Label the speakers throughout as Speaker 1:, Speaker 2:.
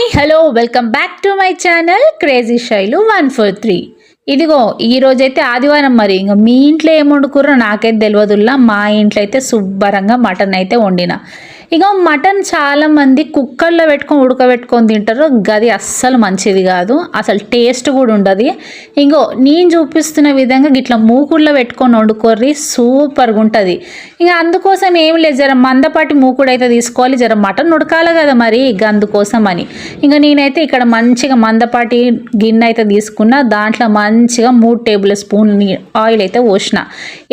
Speaker 1: Hi hello welcome back to my channel crazy Shailu one four three. ఇదిగో ఈరోజైతే ఆదివారం మరి. ఇంక మీ ఇంట్లో ఏం వండుకుర్రో నాకైతే తెలియదుల్లా మా ఇంట్లో అయితే శుభ్రంగా మటన్ అయితే వండిన. ఇక మటన్ చాలా మంది కుక్కర్లో పెట్టుకొని ఉడకబెట్టుకొని తింటారు. గది అస్సలు మంచిది కాదు. అసలు టేస్ట్ కూడా ఉండదు. ఇంకో నేను చూపిస్తున్న విధంగా ఇట్లా మూకుడులో పెట్టుకొని వండుకోర్రి సూపర్గా ఉంటుంది. ఇంకా అందుకోసం ఏం లేదు. జర మందపాటి మూకుడు అయితే తీసుకోవాలి. జర మటన్ ఉడకాలి కదా మరి ఇక అందుకోసం అని. ఇంకా నేనైతే ఇక్కడ మంచిగా మందపాటి గిన్నె అయితే తీసుకున్న. దాంట్లో మంచిగా మూడు టేబుల్ స్పూన్ ఆయిల్ అయితే పోసిన.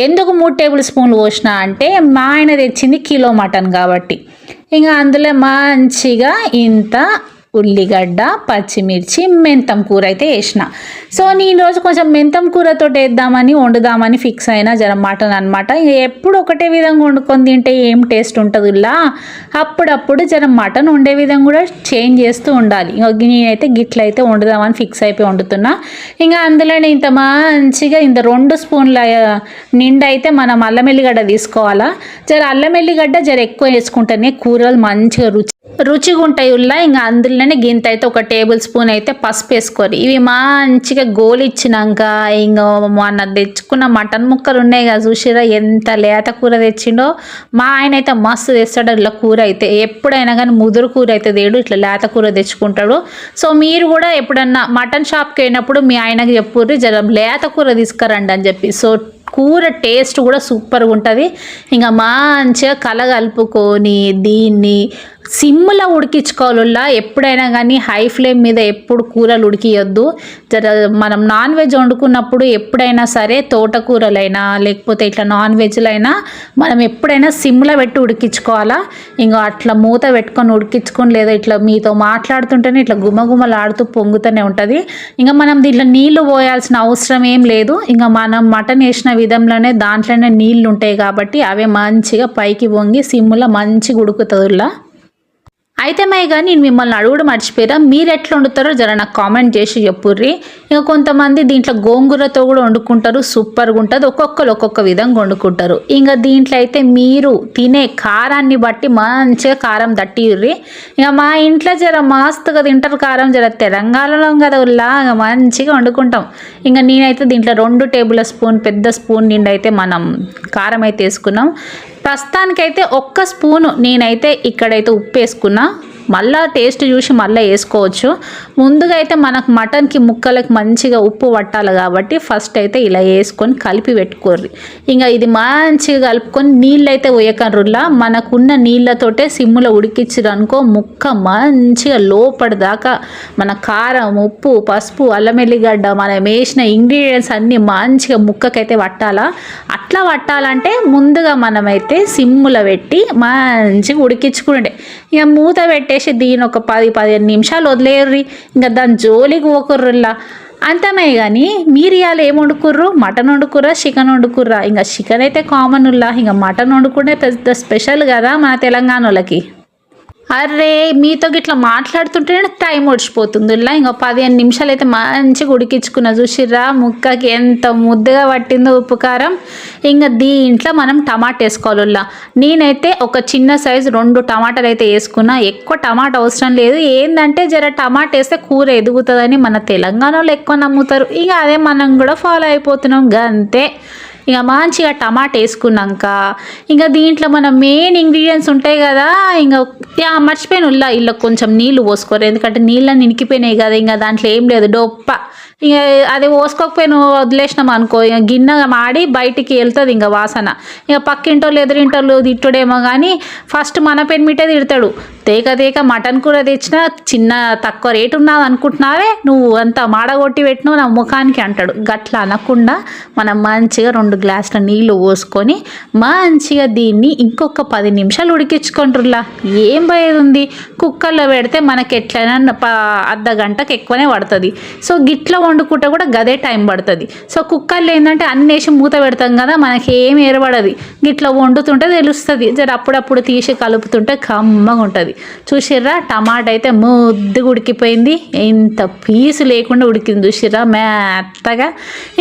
Speaker 1: ఎందుకు మూడు టేబుల్ స్పూన్లు పోసిన అంటే మా ఆయన తెచ్చింది కిలో మటన్ కాబట్టి. ఇంకా అందులో మంచిగా ఇంత ఉల్లిగడ్డ పచ్చిమిర్చి మెంతం కూర అయితే వేసిన. సో నేను రోజు కొంచెం మెంతం కూరతో వేద్దామని వండుదామని ఫిక్స్ అయినా జర మటన్ అనమాట ఎప్పుడు ఒకటే విధంగా వండుకొని తింటే ఏం టేస్ట్ ఉంటుందిలా అప్పుడప్పుడు జర మటన్ వండే విధంగా కూడా చేంజ్ చేస్తూ ఉండాలి. ఇంక నేనైతే గిట్ల అయితే వండుదామని ఫిక్స్ అయిపోయి వండుతున్నా. ఇంకా అందులోనే ఇంత మంచిగా ఇంత రెండు స్పూన్ల నిండా అయితే మనం అల్లం ఎల్లిగడ్డ తీసుకోవాలా? జర అల్లం ఎల్లిగడ్డ జర ఎక్కువ వేసుకుంటేనే కూరలు మంచిగా రుచి రుచిగా ఉంటాయి ఉల్లా ఇంకా అందులోనే గింత అయితే ఒక టేబుల్ స్పూన్ అయితే పసుపు వేసుకోరు ఇవి మంచిగా గోలిచ్చినాక ఇంకా మొన్న తెచ్చుకున్న మటన్ ముక్కలు ఉన్నాయి కదా చూసిరా ఎంత లేత కూర తెచ్చిండో. మా ఆయన అయితే మస్తు తెస్తాడు ఇట్లా కూర అయితే. ఎప్పుడైనా కానీ ముదురు కూర అయితే తేడు ఇట్లా లేత కూర తెచ్చుకుంటాడు. సో మీరు కూడా ఎప్పుడన్నా మటన్ షాప్కి వెళ్ళినప్పుడు మీ ఆయనకి చెప్పుర్రి జర లేత కూర తీసుకురండి అని చెప్పి. సో కూర టేస్ట్ కూడా సూపర్గా ఉంటుంది ఇంకా మంచిగా కలగలుపుకొని దీన్ని సిమ్లో ఉడికించుకోవాలా ఎప్పుడైనా కానీ హై ఫ్లేమ్ మీద ఎప్పుడు కూరలు ఉడికియొద్దు. జర మనం నాన్ వెజ్ వండుకున్నప్పుడు ఎప్పుడైనా సరే తోటకూరలైనా లేకపోతే ఇట్లా నాన్ వెజ్లైనా మనం ఎప్పుడైనా సిమ్లో పెట్టి ఉడికించుకోవాలా? ఇంకా అట్లా మూత పెట్టుకొని ఉడికించుకొని లేదా ఇట్లా మీతో మాట్లాడుతుంటేనే ఇట్లా గుమగుమలాడుతూ పొంగుతూనే ఉంటుంది. ఇంకా మనం దీంట్లో నీళ్ళు పోయాల్సిన అవసరం ఏం లేదు. ఇంకా మనం మటన్ వేసిన విధంలోనే దాంట్లోనే నీళ్ళు ఉంటాయి కాబట్టి అవే మంచిగా పైకి పొంగి సిమ్లో మంచిగా ఉడుకుతుందిలా అయితే మైగా నేను మిమ్మల్ని అడుగుడు మర్చిపోయారా. మీరు ఎట్లా వండుతారో జర నాకు కామెంట్ చేసి చెప్పుర్రి. ఇంకా కొంతమంది దీంట్లో గోంగూరతో కూడా వండుకుంటారు సూపర్గా ఉంటుంది. ఒక్కొక్కరు ఒక్కొక్క విధంగా వండుకుంటారు. ఇంకా దీంట్లో అయితే మీరు తినే కారాన్ని బట్టి మంచిగా కారం తట్టిర్రి. ఇక మా ఇంట్లో జర మస్తుగా తింటారు కారం జర తెలంగాణలో కదా ఉల్లా ఇక మంచిగా వండుకుంటాం. ఇంకా నేనైతే దీంట్లో రెండు టేబుల్ స్పూన్ పెద్ద స్పూన్ నిండి అయితే మనం కారం అయితే వేసుకున్నాం. ప్రస్తుతానికైతే ఒక్క స్పూను నేనైతే ఇక్కడైతే ఉప్పు వేసుకున్నా మళ్ళీ టేస్ట్ చూసి మళ్ళీ వేసుకోవచ్చు. ముందుగా అయితే మనకు మటన్కి ముక్కలకి మంచిగా ఉప్పు పట్టాలి కాబట్టి ఫస్ట్ అయితే ఇలా వేసుకొని కలిపి పెట్టుకోర్రి. ఇంకా ఇది మంచిగా కలుపుకొని నీళ్ళు అయితే ఉయ్యకర్రులా మనకున్న నీళ్ళతోటే సిమ్ములో ఉడికించారు అనుకో ముక్క మంచిగా లోపడిదాకా మన కారం ఉప్పు పసుపు అల్లం ఎల్లిగడ్డ మనం వేసిన ఇంగ్రీడియంట్స్ అన్నీ మంచిగా ముక్కకైతే పట్టాలా? అట్లా పట్టాలంటే ముందుగా మనమైతే సిమ్ములో పెట్టి మంచిగా ఉడికించుకుంటే. ఇక మూత పెట్టేసి దీని ఒక పది పదిహేను నిమిషాలు వదిలేర్రి. ఇంకా దాని జోలికి పోకుర్రులా అంతమే కానీ మీరు ఇవాళ ఏం వండుకుర్రు? మటన్ వండుకుర్రా? చికెన్ వండుకుర్రా? ఇంకా చికెన్ అయితే కామన్ ఉల్లా. ఇంకా మటన్ వండుకునే పెద్ద స్పెషల్ కదా మన తెలంగాణ వాళ్ళకి. అరే మీతో ఇట్లా మాట్లాడుతుంటే టైం ఒడిచిపోతుంది. ఇంకో పదిహేను నిమిషాలు అయితే మంచిగా ఉడికించుకున్న చూసిర్రా ముక్కకి ఎంత ముద్దగా పట్టిందో ఉప్పు కారం. ఇంకా దీంట్లో మనం టమాటా వేసుకోవాలా నేనైతే ఒక చిన్న సైజు రెండు టమాటాలు అయితే వేసుకున్నా. ఎక్కువ టమాటా అవసరం లేదు. ఏంటంటే జర టమాటా వేస్తే కూర ఎదుగుతుందని మన తెలంగాణలో ఎక్కువ నమ్ముతారు. ఇక అదే మనం కూడా ఫాలో అయిపోతున్నాం. అంతే ఇక మంచిగా టమాటా వేసుకున్నాక ఇంకా దీంట్లో మన మెయిన్ ఇంగ్రీడియంట్స్ ఉంటాయి కదా ఇంకా మర్చిపోయిన ఉల్లా ఇలా కొంచెం నీళ్ళు పోసుకోరు. ఎందుకంటే నీళ్ళని నినికిపోయినాయి కదా ఇంకా దాంట్లో ఏం లేదు డొప్ప. ఇంకా అది పోసుకోకపోయినా వదిలేసినాం అనుకో ఇక గిన్నె మాడి బయటికి వెళ్తుంది ఇంకా వాసన. ఇక పక్కింటోళ్ళు ఎదురింటోళ్ళు తిట్టుడేమో కానీ ఫస్ట్ మన పెన్మిటే తిడతాడు. తేక తేక మటన్ కూర తెచ్చినా చిన్న తక్కువ రేటు ఉన్నది అనుకుంటున్నావే నువ్వు అంత మాడగొట్టి పెట్టినావు నా ముఖానికి అంటాడు. గట్లా అనకుండా మనం మంచిగా రెండు గ్లాసుల నీళ్ళు పోసుకొని మంచిగా దీన్ని ఇంకొక పది నిమిషాలు ఉడికించుకుంటుర్లా. ఏం భయం ఉంది? కుక్కర్లో పెడితే మనకి ఎట్లయినా ప అర్ధ గంటకి ఎక్కువనే పడుతుంది. సో గిట్లా వండుకుంటే కూడా గదే టైం పడుతుంది. సో కుక్కర్లో ఏంటంటే అన్ని వేసి మూత పెడతాం కదా మనకి ఏం ఏర్పడదు. గిట్లా వండుతుంటే తెలుస్తుంది. జర అప్పుడప్పుడు తీసి కలుపుతుంటే కమ్మగా ఉంటుంది చూసిర్రా? టమాటా అయితే ముద్దుగా ఉడికిపోయింది. ఇంత పీసు లేకుండా ఉడికింది చూసిర్రా మెత్తగా.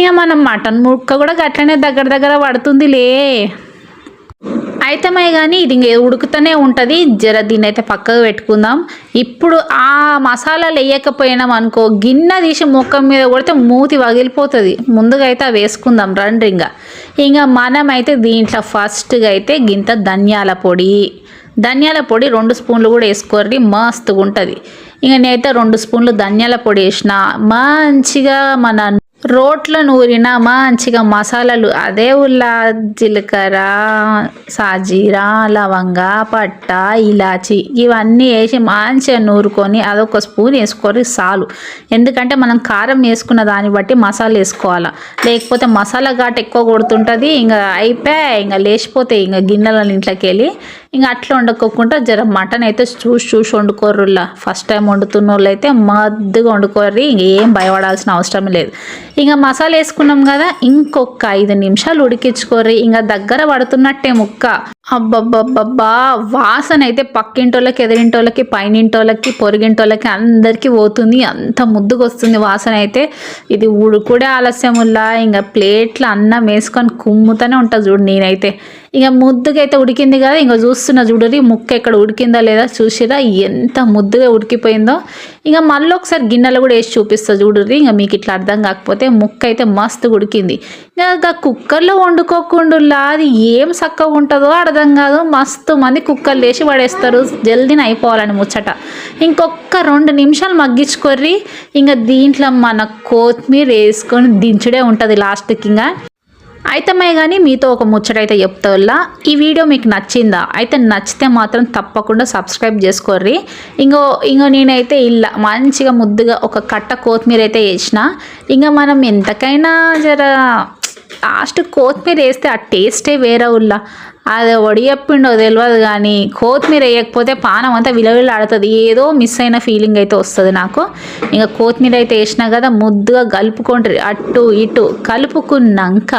Speaker 1: ఇక మనం మటన్ ముక్క కూడా గట్లనే దగ్గర దగ్గర పడుతుందిలే. అయితమే కానీ ఇది ఇంక ఉడుకుతూనే ఉంటుంది. జర దీన్ని అయితే పక్కకు పెట్టుకుందాం. ఇప్పుడు ఆ మసాలాలు వేయకపోయినాం అనుకో గిన్నె తీసి ముఖం మీద కొడితే మూతి వగిలిపోతుంది. ముందుగా అయితే అవి వేసుకుందాం రండి ఇంకా. ఇంకా మనమైతే దీంట్లో ఫస్ట్గా అయితే గింత ధనియాల పొడి ధనియాల పొడి రెండు స్పూన్లు కూడా వేసుకోర్రి మస్తుగా ఉంటుంది ఇంక నేనైతే రెండు స్పూన్లు ధనియాల పొడి వేసిన. మంచిగా మన రోట్లో నూరిన మంచిగా మసాలాలు అదే ఉల్లా జీలకర్ర సాజీరా లవంగ పట్ట ఇలాచి ఇవన్నీ వేసి మంచిగా నూరుకొని అదొక స్పూన్ వేసుకొని చాలు. ఎందుకంటే మనం కారం వేసుకున్న దాన్ని బట్టి మసాలా వేసుకోవాలా. లేకపోతే మసాలా ఘాట్ ఎక్కువ కొడుతుంటుంది ఇంకా అయిపోయి ఇంకా లేచిపోతాయి ఇంకా గిన్నెల ఇంట్లోకి వెళ్ళి ఇంకా అట్లా వండుకోకుండా జర మటన్ అయితే చూసి చూసి వండుకోర్రులా ఫస్ట్ టైం వండుతున్న వాళ్ళు అయితే మద్దుగా వండుకోర్రి ఇంకేం భయపడాల్సిన అవసరం లేదు. ఇంకా మసాలా వేసుకున్నాం కదా ఇంకొక ఐదు నిమిషాలు ఉడికించుకోర్రి. ఇంకా దగ్గర పడుతున్నట్టే ముక్క. అబ్బబ్బబ్బబ్బా వాసన అయితే పక్కింటోళ్ళకి ఎదిరింటోళ్ళకి పైనింటోళ్ళకి పొరిగింటోళ్ళకి అందరికీ పోతుంది. అంత ముద్దుకు వస్తుంది వాసన అయితే. ఇది ఉడుకుడే ఆలస్యముల్లా. ఇంకా ప్లేట్లో అన్నం వేసుకొని కుమ్ముతూనే ఉంటుంది చూడు నేనైతే. ఇక ముద్దుగా అయితే ఉడికింది కదా ఇంకా చూస్తున్నా చూడరి ముక్క ఎక్కడ ఉడికిందా లేదా చూసిరా ఎంత ముద్దుగా ఉడికిపోయిందో. ఇంకా మళ్ళీ ఒకసారి గిన్నెలో కూడా వేసి చూపిస్తా చూడరి ఇంకా మీకు ఇట్లా అర్థం కాకపోతే ముక్క అయితే మస్తు ఉడికింది. ఇంకా కుక్కర్లో వండుకోకుండా అది ఏం చక్కగా ఉంటుందో అర్థం కాదు. మస్తు మంది కుక్కర్లు వేసి పడేస్తారు జల్దీని అయిపోవాలని ముచ్చట. ఇంకొక రెండు నిమిషాలు మగ్గించుకొర్రి ఇంకా దీంట్లో మన కొత్తిమీర వేసుకొని దించుడే ఉంటుంది లాస్ట్కి ఇంకా. అయితమే కానీ మీతో ఒక ముచ్చట అయితే చెప్తా ఈ వీడియో మీకు నచ్చిందా? అయితే నచ్చితే మాత్రం తప్పకుండా సబ్స్క్రైబ్ చేసుకోర్రి. ఇంకో ఇంకో నేనైతే ఇలా మంచిగా ముద్దుగా ఒక కట్ట కొత్తిమీర అయితే వేసిన. ఇంకా మనం ఎంతకైనా జర లాస్ట్ కొత్తిమీర వేస్తే ఆ టేస్టే వేరే ఉల్లా అది వడియప్పిండో తెలియదు కానీ కొత్తిమీర వేయకపోతే పానం అంతా విలవిలాడుతుంది. ఏదో మిస్ అయిన ఫీలింగ్ అయితే వస్తుంది నాకు. ఇంకా కొత్తిమీర అయితే వేసినా కదా ముద్దుగా కలుపుకుంటారు. అటు ఇటు కలుపుకున్నాక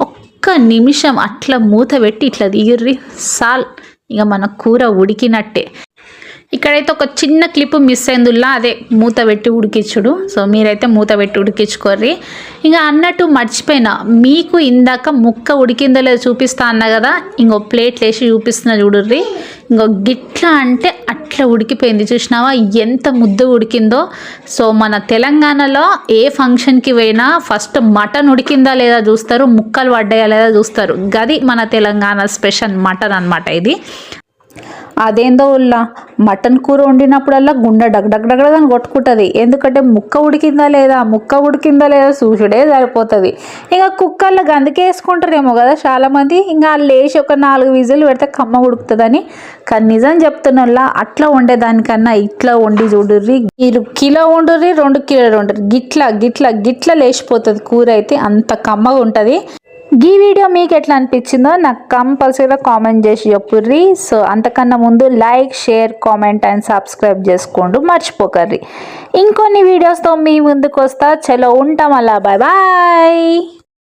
Speaker 1: ఒక్క నిమిషం అట్లా మూత పెట్టి ఇట్లా దిగిర్రి సాల్. ఇక మన కూర ఉడికినట్టే. ఇక్కడైతే ఒక చిన్న క్లిప్ మిస్ అయిందిలా అదే మూత పెట్టి ఉడికించుడు. సో మీరైతే మూత పెట్టి ఉడికించుకోర్రి. ఇంకా అన్నట్టు మర్చిపోయినా మీకు ఇందాక ముక్క ఉడికిందో లేదో చూపిస్తా అన్న కదా ఇంకో ప్లేట్లు వేసి చూపిస్తున్నా చూడుర్రి. ఇంకో గిట్లా అంటే అట్లా ఉడికిపోయింది చూసినావా? ఎంత ముద్ద ఉడికిందో. సో మన తెలంగాణలో ఏ ఫంక్షన్కి పోయినా ఫస్ట్ మటన్ ఉడికిందా లేదా చూస్తారు ముక్కలు పడ్డాయా లేదా చూస్తారు. గది మన తెలంగాణ స్పెషల్ మటన్ అనమాట ఇది. అదేందో ఉల్లా మటన్ కూర వండినప్పుడల్లా గుండె డగ్ కొట్టుకుంటుంది. ఎందుకంటే ముక్క ఉడికిందా లేదా? ముక్క ఉడికిందా లేదా చూసుడే సరిపోతుంది. ఇంకా కుక్కర్లో గందుకే వేసుకుంటారేమో కదా చాలామంది. ఇంకా లేచి ఒక నాలుగు విజులు పెడితే కమ్మ ఉడుకుతుందని. కానీ నిజం చెప్తున్నా అట్లా వండేదానికన్నా ఇట్లా వండి చూడుర్రి. మీరు కిలో వండుర్రి రెండు కిలోలు వండుర్రి. గిట్ల గిట్ల గిట్ల లేచిపోతుంది కూర అయితే అంత కమ్మగా ఉంటుంది. ఈ వీడియో మీకు ఎట్లా అనిపించిందో నాకు కంపల్సరీగా కామెంట్ చేసి చెప్పుర్రి. సో అంతకన్నా ముందు like share comment and subscribe చేసుకోండి మర్చిపోకర్రి. ఇంకొన్ని వీడియోస్తో మీ ముందుకు వస్తా చలో ఉంటాం అలా. Bye bye.